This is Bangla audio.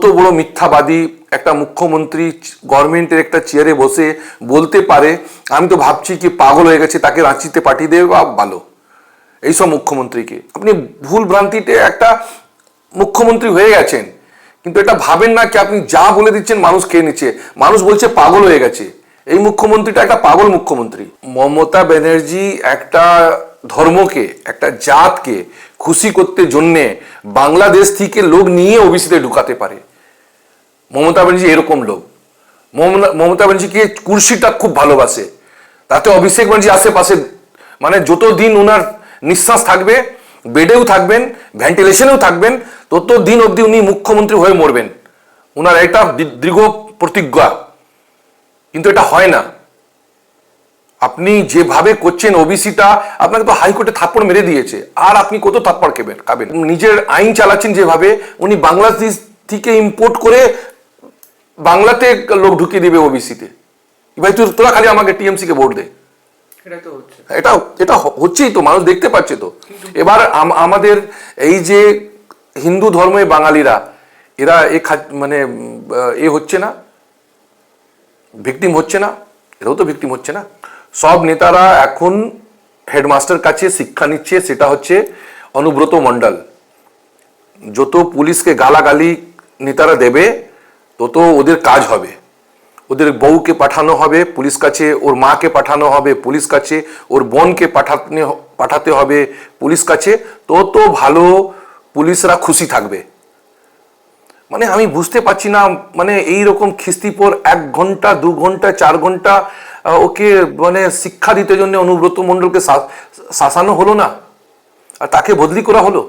কত বড় মিথ্যাবাদী একটা মুখ্যমন্ত্রী গভর্নমেন্টের একটা চেয়ারে বসে বলতে পারে, আমি তো ভাবছি কি পাগল হয়ে গেছে, তাকে রাঁচিতে পাঠিয়ে দেবে, বা ভালো। এইসব মুখ্যমন্ত্রীকে। আপনি ভুল ভ্রান্তিতে একটা মুখ্যমন্ত্রী হয়ে গেছেন, কিন্তু এটা ভাবেন না কি আপনি যা বলে দিচ্ছেন মানুষ খেয়ে নিচ্ছে। মানুষ বলছে পাগল হয়ে গেছে। এই মুখ্যমন্ত্রীটা একটা পাগল মুখ্যমন্ত্রী। মমতা ব্যানার্জি একটা ধর্মকে, একটা জাতকে খুশি করতে জন্যে বাংলাদেশ থেকে লোক নিয়ে ওবিসিতে ঢুকাতে পারে। মমতা ব্যানার্জি এরকম লোক। মমতা- ব্যানার্জিকে কুর্সিটা খুব ভালোবাসে। তাতে অভিষেক ব্যানার্জি আশেপাশে মানে যত দিন ওনার নিঃশ্বাস থাকবে, বেডেও থাকবেন, ভেন্টিলেশনেও থাকবেন, তত দিন অবধি উনি মুখ্যমন্ত্রী হয়ে মরবেন। ওনার একটা দী- দীর্ঘ প্রতিজ্ঞা। কিন্তু এটা হয় না। আপনি যেভাবে করছেন ওবিসিটা, আপনাকে তো হাইকোর্টে থাপ্পড় মেরে দিয়েছে। আর আপনি কত থাপ্পড় খাবেন খাবেন? নিজের আইন চালাচ্ছেন যেভাবে, উনি বাংলাদেশ থেকে ইম্পোর্ট করে বাংলাতে লোক ঢুকিয়ে দিবে ওবিসিতে ভাই তুই তোরা খালি আমাকে টিএমসি কে ভোট দে। এটা এটা হচ্ছেই তো মানুষ দেখতে পাচ্ছে তো। এবার আমাদের এই যে হিন্দু ধর্মের বাঙালিরা এরা এ মানে এ হচ্ছে না ভিকটিম হচ্ছে না এরাও তো ভিকটিম হচ্ছে না। সব নেতারা এখন হেডমাস্টার কাছে শিক্ষা নিচ্ছে সেটা হচ্ছে অনুব্রত মণ্ডল। যত পুলিশকে গালাগালি নেতারা দেবে তত ওদের কাজ হবে। ওদের বউকে পাঠানো হবে, পুলিশ কাছে, ওর মাকে পাঠানো হবে, পুলিশ কাছে, ওর বোনকে পাঠাতে পাঠাতে হবে পুলিশ কাছে, তত ভালো পুলিশরা খুশি থাকবে। মানে আমি বুঝতে পারছি না মানে এই রকম খিস্তিপর এক ঘণ্টা, দু ঘণ্টা, চার ঘণ্টা ওকে মানে শিক্ষা দিতে জন্য অনুব্রত মণ্ডলকে শাসানো হলো না? আর তাকে বদলি করা হলো?